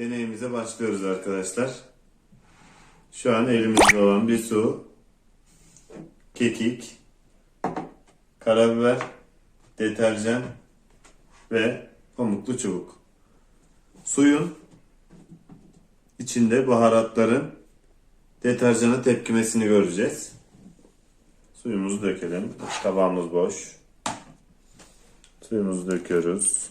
Deneyimize başlıyoruz arkadaşlar. Şu an elimizde olan bir su, kekik, karabiber, deterjan ve pamuklu çubuk. Suyun içinde baharatların deterjana tepkimesini göreceğiz. Suyumuzu dökelim. Tabağımız boş. Suyumuzu döküyoruz.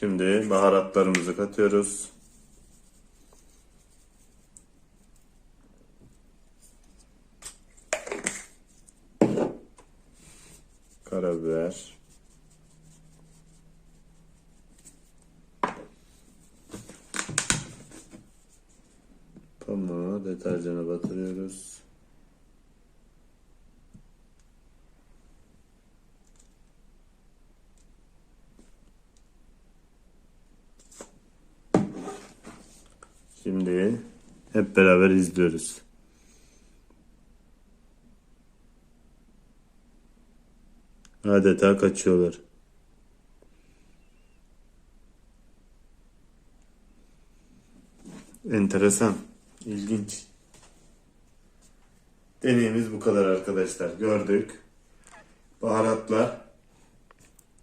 Şimdi baharatlarımızı katıyoruz. Karabiber. Pamuğu deterjana batırıyoruz. Şimdi hep beraber izliyoruz. Adeta kaçıyorlar. Enteresan, ilginç. Deneyimiz bu kadar arkadaşlar. Gördük. Baharatlar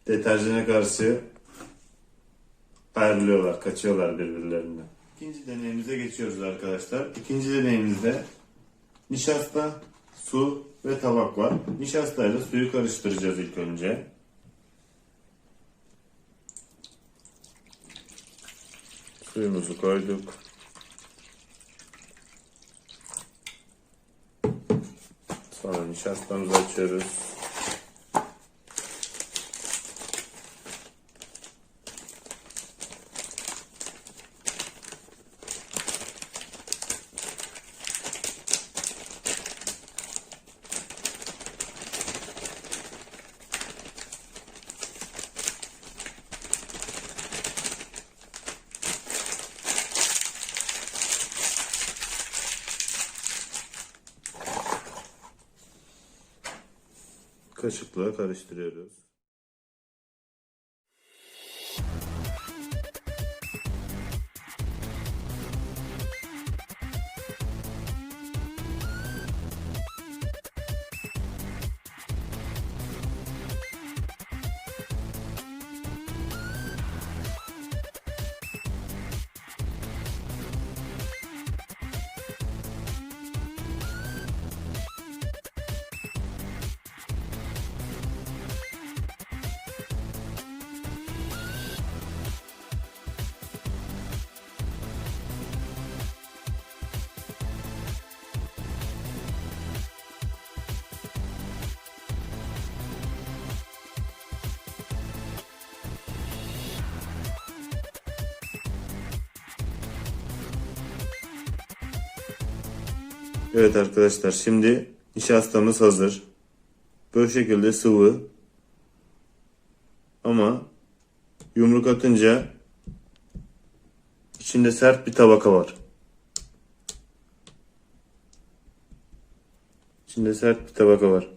deterjana karşı ayrılıyorlar, kaçıyorlar birbirlerinden. İkinci deneyimize geçiyoruz arkadaşlar. İkinci deneyimizde nişasta, su ve tabak var. Nişastayla suyu karıştıracağız ilk önce. Suyumuzu koyduk. Sonra nişastamızı açıyoruz. Kaşıkla karıştırıyoruz. Evet arkadaşlar şimdi nişastamız hazır. Böyle şekilde sıvı. Ama yumruk atınca içinde sert bir tabaka var. İçinde sert bir tabaka var.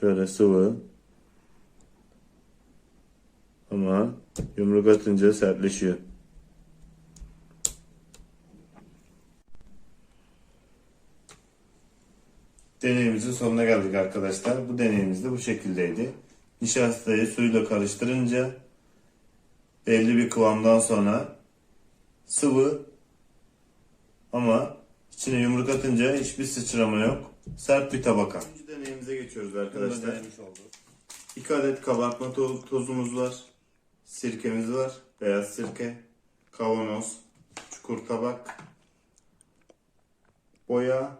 Şöyle sıvı. Ama yumruk atınca sertleşiyor. Deneyimizin sonuna geldik arkadaşlar. Bu deneyimiz de bu şekildeydi. Nişastayı suyla karıştırınca belli bir kıvamdan sonra sıvı ama içine yumruk atınca hiçbir sıçrama yok. Sert bir tabaka. İkinci deneyimize geçiyoruz arkadaşlar. 2 adet kabartma to- tozumuz var. Sirkemiz var. Beyaz sirke. Kavanoz. Çukur tabak. Boya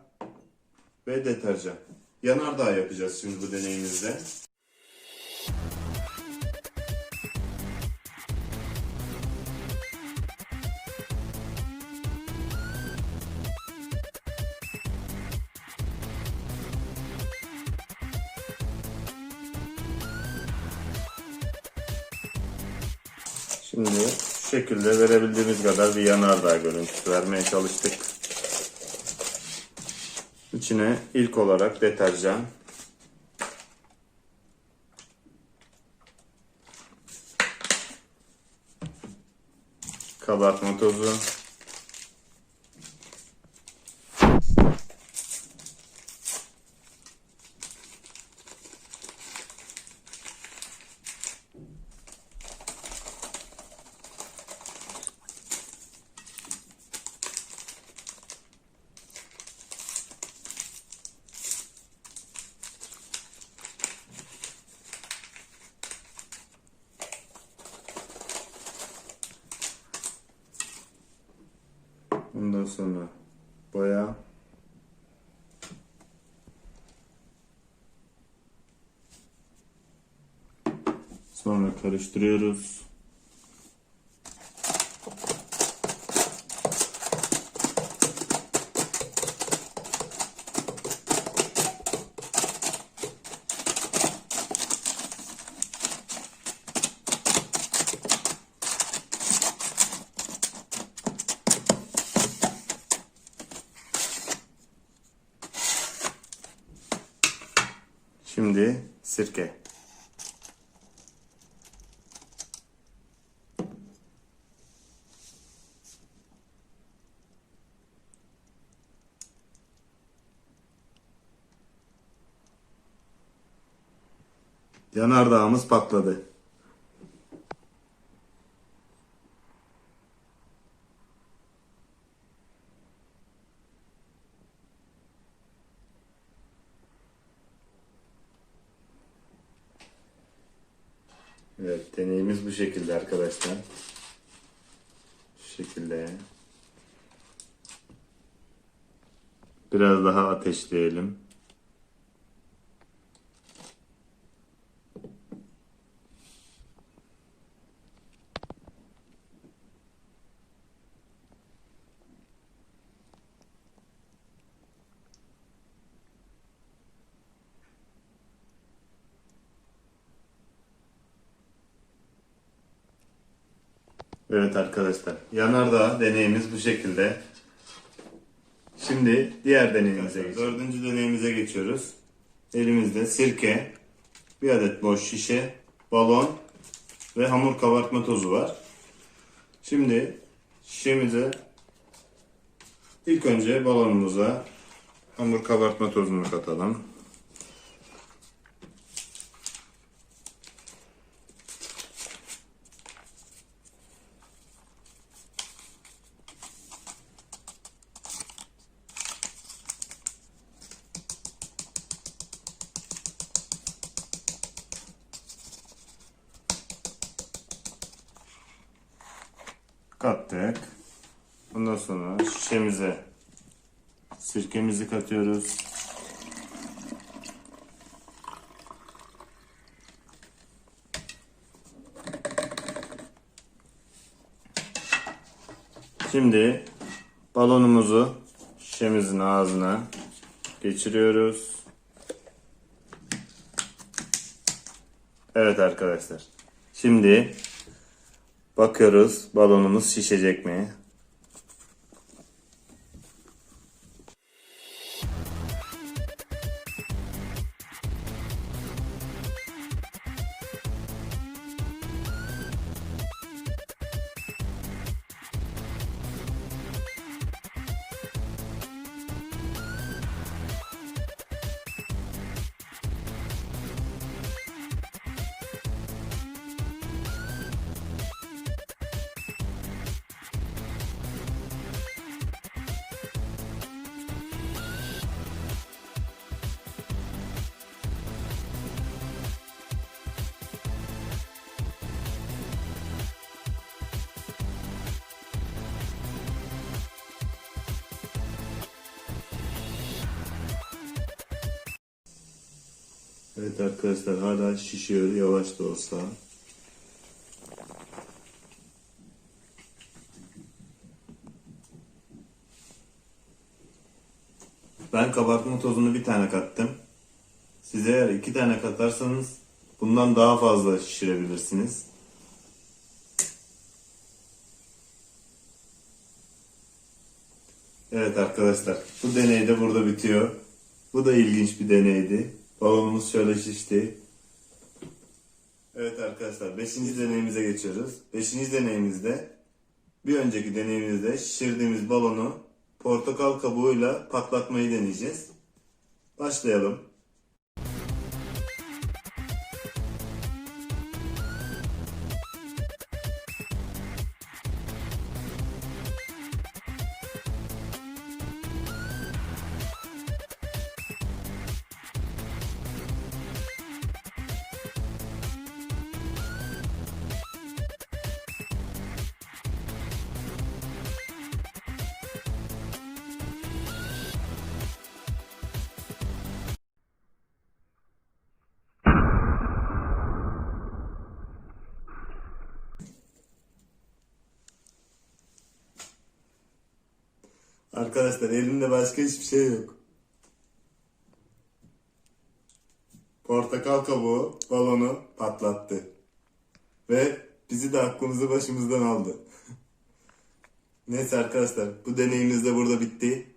ve deterjan. Yanardağ yapacağız şimdi bu deneyimizde. Şimdi şu şekilde verebildiğimiz kadar bir yanardağ görüntüsü vermeye çalıştık. İçine ilk olarak deterjan. Kabartma tozu. Ondan sonra boya. Sonra karıştırıyoruz. Şimdi sirke. Yanardağımız patladı. Evet, deneyimiz bu şekilde arkadaşlar. Şu şekilde. Biraz daha ateşleyelim. Evet arkadaşlar. Yanardağ deneyimiz bu şekilde. Şimdi diğer deneyimize geçiyoruz. Dördüncü deneyimize geçiyoruz. Elimizde sirke, bir adet boş şişe, balon ve hamur kabartma tozu var. Şimdi şişemize ilk önce balonumuza hamur kabartma tozunu katalım. Kattık. Ondan sonra şişemize sirkemizi katıyoruz. Şimdi balonumuzu şişemizin ağzına geçiriyoruz. Evet arkadaşlar. Şimdi Bakıyoruz balonumuz şişecek mi? Evet arkadaşlar hala şişiyor yavaş da olsa. Ben kabartma tozunu bir tane kattım. Size eğer iki tane katarsanız bundan daha fazla şişirebilirsiniz. Evet arkadaşlar bu deney de burada bitiyor. Bu da ilginç bir deneydi. Balonumuz şöyle şişti. Evet arkadaşlar 5. deneyimize geçiyoruz. 5. deneyimizde bir önceki deneyimizde şişirdiğimiz balonu portakal kabuğuyla patlatmayı deneyeceğiz. Başlayalım. Arkadaşlar elimde başka hiçbir şey yok. Portakal kabuğu balonu patlattı. Ve bizi de aklımızı başımızdan aldı. Neyse arkadaşlar bu deneyimiz de burada bitti.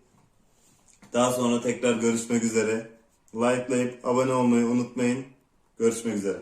Daha sonra tekrar görüşmek üzere. Likelayıp abone olmayı unutmayın. Görüşmek üzere.